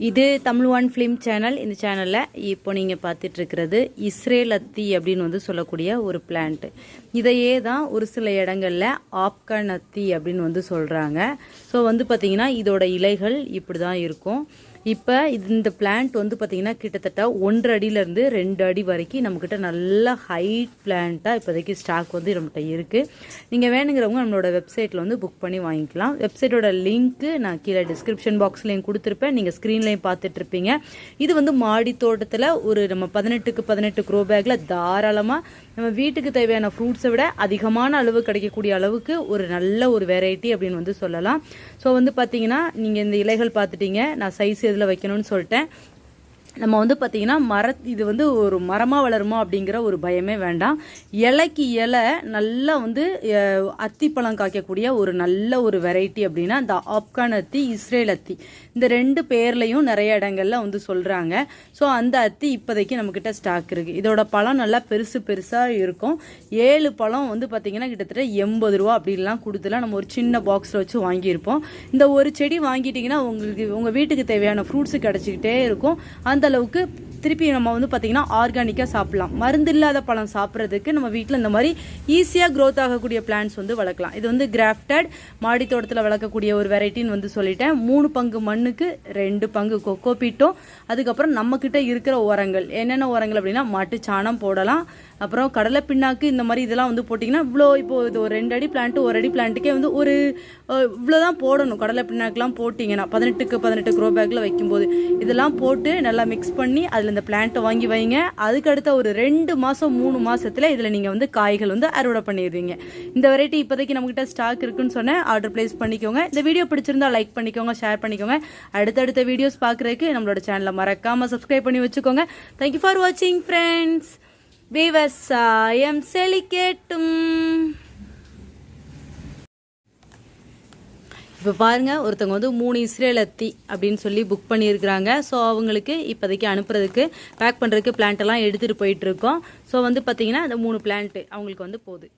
இது Tamil one film channel இந்த சேனலில் இப்போ நீங்கள் பார்த்துட்ருக்கிறது இஸ்ரேல் அத்தி அப்படின்னு வந்து சொல்லக்கூடிய ஒரு பிளான்ட்டு இதையே தான் ஒரு சில இடங்களில் ஆப்கான் அத்தி அப்படின்னு வந்து சொல்கிறாங்க ஸோ வந்து பார்த்திங்கன்னா இதோட இலைகள் இப்படி தான் இருக்கும். இப்போ இது இந்த பிளான்ட் வந்து பார்த்திங்கன்னா கிட்டத்தட்ட ஒன்றரை அடியிலேருந்து ரெண்டு அடி வரைக்கும் நம்மக்கிட்ட நல்ல ஹைட் பிளான்ட்டாக இப்போதைக்கு ஸ்டாக் வந்து நம்மகிட்ட இருக்குது நீங்கள் வேணுங்கிறவங்க நம்மளோட வெப்சைட்டில் வந்து புக் பண்ணி வாங்கிக்கலாம். வெப்சைட்டோட லிங்க்கு நான் கீழே டிஸ்கிரிப்ஷன் பாக்ஸ்லேயும் கொடுத்துருப்பேன். நீங்கள் ஸ்க்ரீன்லேயும் பார்த்துட்ருப்பீங்க இது வந்து மாடி தோட்டத்தில் ஒரு நம்ம பதினெட்டுக்கு பதினெட்டு க்ரோ பேக்கில் தாராளமாக நம்ம வீட்டுக்கு தேவையான ஃப்ரூட்ஸை விட அதிகமான அளவு கிடைக்கக்கூடிய அளவுக்கு ஒரு நல்ல ஒரு வெரைட்டி அப்படின்னு வந்து சொல்லலாம். ஸோ வந்து பார்த்தீங்கன்னா நீங்கள் இந்த இலைகள் பார்த்துட்டீங்க. நான் சைஸ் எதில் வைக்கணும்னு சொல்லிட்டேன். நம்ம வந்து பார்த்திங்கன்னா மர இது வந்து ஒரு மரமாக வளருமா அப்படிங்கிற ஒரு பயமே வேண்டாம். இலைக்கு இலை நல்லா வந்து அத்திப்பழம் காய்க்கக்கூடிய ஒரு நல்ல ஒரு வெரைட்டி அப்படின்னா இந்த ஆப்கான் அத்தி இஸ்ரேல் அத்தி. இந்த ரெண்டு பேர்லையும் நிறைய இடங்கள்ல வந்து சொல்கிறாங்க ஸோ அந்த அத்தி இப்போதைக்கு நம்மக்கிட்ட ஸ்டாக் இருக்குது இதோட பழம் நல்லா பெருசு பெருசாக இருக்கும். ஏழு பழம் வந்து பார்த்திங்கன்னா கிட்டத்தட்ட எண்பது ரூபா அப்படின்லாம் கொடுத்துலாம் நம்ம ஒரு சின்ன பாக்ஸில் வச்சு வாங்கியிருப்போம். இந்த ஒரு செடி வாங்கிட்டிங்கன்னா உங்களுக்கு உங்கள் வீட்டுக்கு தேவையான ஃப்ரூட்ஸு கிடச்சிக்கிட்டே இருக்கும். அந்த அளவுக்கு திருப்பி நம்ம வந்து பார்த்திங்கன்னா ஆர்கானிக்காக சாப்பிட்லாம். மருந்து இல்லாத பழம் சாப்பிட்றதுக்கு நம்ம வீட்டில் இந்த மாதிரி ஈஸியாக க்ரோத் ஆகக்கூடிய பிளான்ஸ் வந்து வளர்க்கலாம். இது வந்து கிராஃப்டட் மாடி தோட்டத்தில் வளர்க்கக்கூடிய ஒரு வெரைட்டின்னு வந்து சொல்லிட்டேன். மூணு பங்கு மண்ணுக்கு ரெண்டு பங்கு கொக்கோ பீட்டும் அதுக்கப்புறம் நம்மக்கிட்ட இருக்கிற உரங்கள். என்னென்ன உரங்கள் அப்படின்னா மாட்டு சாணம் போடலாம். அப்புறம் கடலை பின்னாக்கு இந்த மாதிரி இதெல்லாம் வந்து போட்டிங்கன்னா இவ்வளோ இப்போ இது ஒரு ரெண்டு அடி பிளான்ட்டு ஒரு அடி பிளான்ட்டுக்கே வந்து ஒரு இவ்வளோ தான் போடணும். கடலை பின்னாக்கெலாம் போட்டிங்கன்னா பதினெட்டுக்கு பதினெட்டு க்ரோ பேக்கில் வைக்கும்போது இதெல்லாம் போட்டு நல்லா மிக்ஸ் பண்ணி அதில் இந்த பிளான்ட்டை வாங்கி வைங்க. அதுக்கடுத்த ஒரு ரெண்டு மாதம் மூணு மாதத்தில் இதில் நீங்கள் வந்து காய்கள் வந்து அறுவடை பண்ணிடுவீங்க. இந்த வெரைட்டி இப்போதைக்கு நம்மகிட்ட ஸ்டாக் இருக்குன்னு சொன்னேன். ஆர்டர் ப்ளேஸ் பண்ணிக்கோங்க. இந்த வீடியோ பிடிச்சிருந்தா லைக் பண்ணிக்கோங்க ஷேர் பண்ணிக்கோங்க. அடுத்தடுத்த வீடியோஸ் பார்க்குறதுக்கு நம்மளோட சேனலை மறக்காமல் சப்ஸ்கிரைப் பண்ணி வச்சுக்கோங்க. தேங்க்யூ ஃபார் வாட்சிங் ஃப்ரெண்ட்ஸ் விவசாயம் செழிக்கட்டும். இப்போ பாருங்க ஒருத்தவங்க வந்து மூணு இஸ்ரேலத்தி அப்படின்னு சொல்லி புக் பண்ணியிருக்கிறாங்க. ஸோ அவங்களுக்கு இப்போதைக்கு அனுப்புறதுக்கு பேக் பண்ணுறதுக்கு பிளான்ட் எல்லாம் எடுத்துகிட்டு போயிட்டு இருக்கோம். ஸோ வந்து பார்த்தீங்கன்னா அந்த மூணு பிளான்ட்டு அவங்களுக்கு வந்து போகுது.